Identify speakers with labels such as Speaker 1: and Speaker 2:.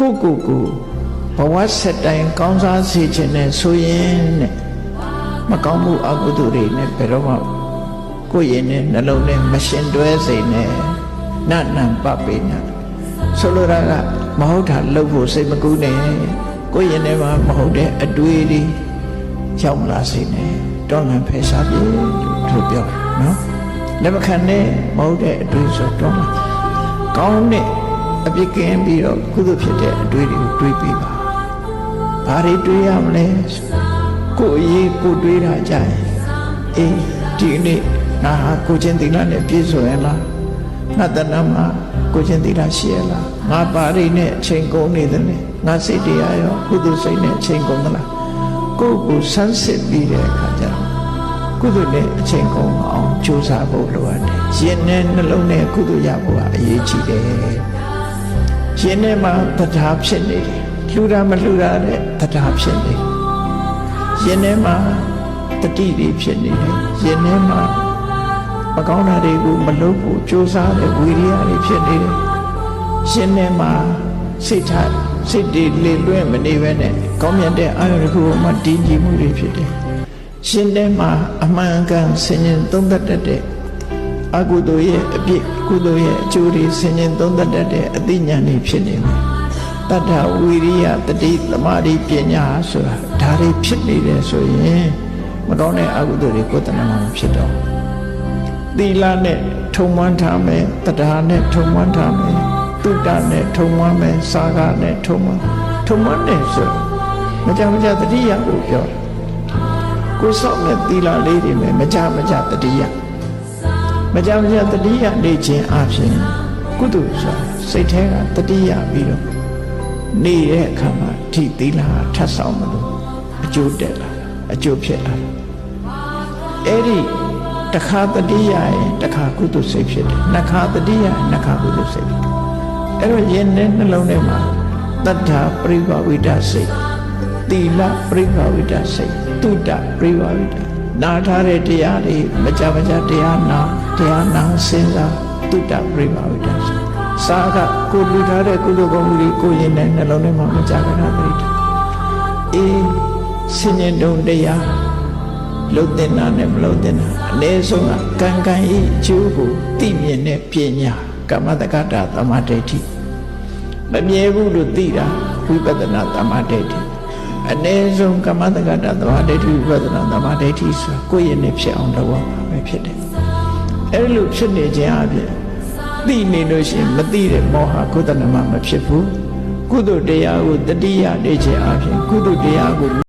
Speaker 1: ကိုကိုကိုဘဝဆက်တိုင်းကောင်းစားစေခြင်းနဲ့ဆိုရင်တဲ့မကောင်းမှုအကုသိုလ်တွေနဲ့ဘယ်တော့မှကိုယ့်ရင်နဲ့နှလုံးနဲ့မရှင်တွဲစေနဲ့နတ်နံပပိနဆိုလိုတာကမဟုတ်တာလုပ်ဖို့စိတ်မကူးနဲ့ကိုယ့်ရင်ထဲမှာမဟုတ်တဲ့အတွေးတွေရောက်မလာစေနဲ့တောင်းလန်ဖယ်ရှားပြေလို့သူပြောတယ်နော်လက်မခံနဲ့မဟုတ်တဲ့အတွေးဆိုတော့ကောင်းတဲ့ အပြစ်ကင်းပြီးတော့ကုသိုလ်ဖြစ်တဲ့အတွေးတွေကိုတွေးပြီးပါဘာတွေတွေးရမလဲကိုယ်အရေးကိုယ်တွေးတာကြရင်အေးဒီနေ့ငါဟာကိုချင်းသီလနဲ့ပြည့်စုံရလားငါတဏ္ဍမှာကိုချင်းသီလရှိရလားငါပါရိနဲ့အချိန်ကုန်နေတယ်ငါစိတ်တရားရောကုသိုလ်စိတ်နဲ့အချိန်ကုန်သလားကိုယ့်ကိုဆန်းစစ်ပြီးတဲ့အခါကျတော့ကုသိုလ်နဲ့အချိန်ကုန်အောင်ကြိုးစားဖို့လိုအပ်တယ်။ရင်နဲ့နှလုံးနဲ့ကုသိုလ်ရဖို့ကအရေးကြီးတယ်။ ရင်ထဲမှာတရားဖြစ်နေတယ်။လှူတာမလှူတာတဲ့တရားဖြစ်နေတယ်။ရင်ထဲမှာတတိတွေဖြစ်နေတယ်။ရင်ထဲမှာမကောင်းတာတွေကိုမလုပ်ဖို့ကြိုးစားတဲ့ဝိရိယတွေဖြစ်နေတယ်။ရင်ထဲမှာစိတ်ထားစိတ်တွေလေလွင့်မနေဘဲနဲ့ကောင်းမြတ်တဲ့အာရုံတစ်ခုကိုမှတည်ကြည်မှုတွေဖြစ်တယ်။ရှင်ထဲမှာအမှန်ကန်ဆင်ញင်သုံးသပ်တတ်တဲ့ အကုသိုလ်ရဲ့အပြစ်ကုသိုလ်ရဲ့အကျိုးတွေဆင်ញင်သုံးသပ်တတ်တဲ့အသိဉာဏ်တွေဖြစ်နေမယ်။တတ္ထဝိရိယတတိသမာဓိပညာဆိုတာဒါတွေဖြစ်နေတယ်ဆိုရင်မကောင်းတဲ့အကုသိုလ်တွေကိုယ်တဏ္ဍမှာမဖြစ်တော့ဘူးသီလနဲ့ထုံမွမ်းထားမယ်တရားနဲ့ထုံမွမ်းထားမယ်တုဒ္ဒနဲ့ထုံမွမ်းမယ်စာကနဲ့ထုံမွမ်းထုံမွမ်းတယ်ဆိုမကြမကြတတိယကိုပြောတယ်ကိုစောင့်တဲ့သီလလေးတွေနဲ့မကြမကြတတိယ မကြမကြတတိယနေခြင်းအပြင်ကုသိုလ်ဆိုစိတ်แท้ကတတိယပြီးတော့နေတဲ့အခါမှာထိသီလဟာထပ်ဆောင်မလို့အကျိုးတက်လာအကျိုးဖြစ်လာအဲ့ဒီတခါတတိယရင်တခါကုသိုလ်စိတ်ဖြစ်တယ်နှစ်ခါတတိယနှစ်ခါကုသိုလ်စိတ်ဖြစ်တယ်အဲ့တော့ယင်နဲ့နှလုံးထဲမှာတတ္ထာပရိဘဝိဒစိတ်သီလပရိဘဝိဒစိတ်တုဒ္ဒပရိဘဝိဒနာထားတဲ့တရားတွေမကြမကြတရားနာ တရားနာစဉ်းစားတုဒ္ဒပရိဘဝိဒစိတ်စာကကိုလူထားတဲ့ကုသိုလ်ကောင်းမှုတွေကိုယင်နဲ့နှလုံးထဲမှာမကြကြတာပရိဒအေးစဉ္ញတုံတရားလှုပ်တင်တာနဲ့မလှုပ်တင်တာအနည်းဆုံးကကံကံဤအကျိုးကိုသိမြင်တဲ့ပညာကမ္မတက္ကတာသမာဓိဋ္ဌိမမြဲဘူးလို့သိတာဝိပဿနာသမာဓိဋ္ဌိအနည်းဆုံးကမ္မတက္ကတာသမာဓိဋ္ဌိဝိပဿနာသမာဓိဋ္ဌိဆိုကိုယ့်ရဲ့နဲ့ဖြစ်အောင်လုပ်ရမှာပဲဖြစ်တယ် အဲ့လိုဖြစ်နေခြင်းအပြင်သိနေလို့ရှိရင်မသိတဲ့မောဟကုသနမမဖြစ်ဘူးကုသိုလ်တရားကိုတတိယနေခြင်းအပြင်ကုသိုလ်တရားကို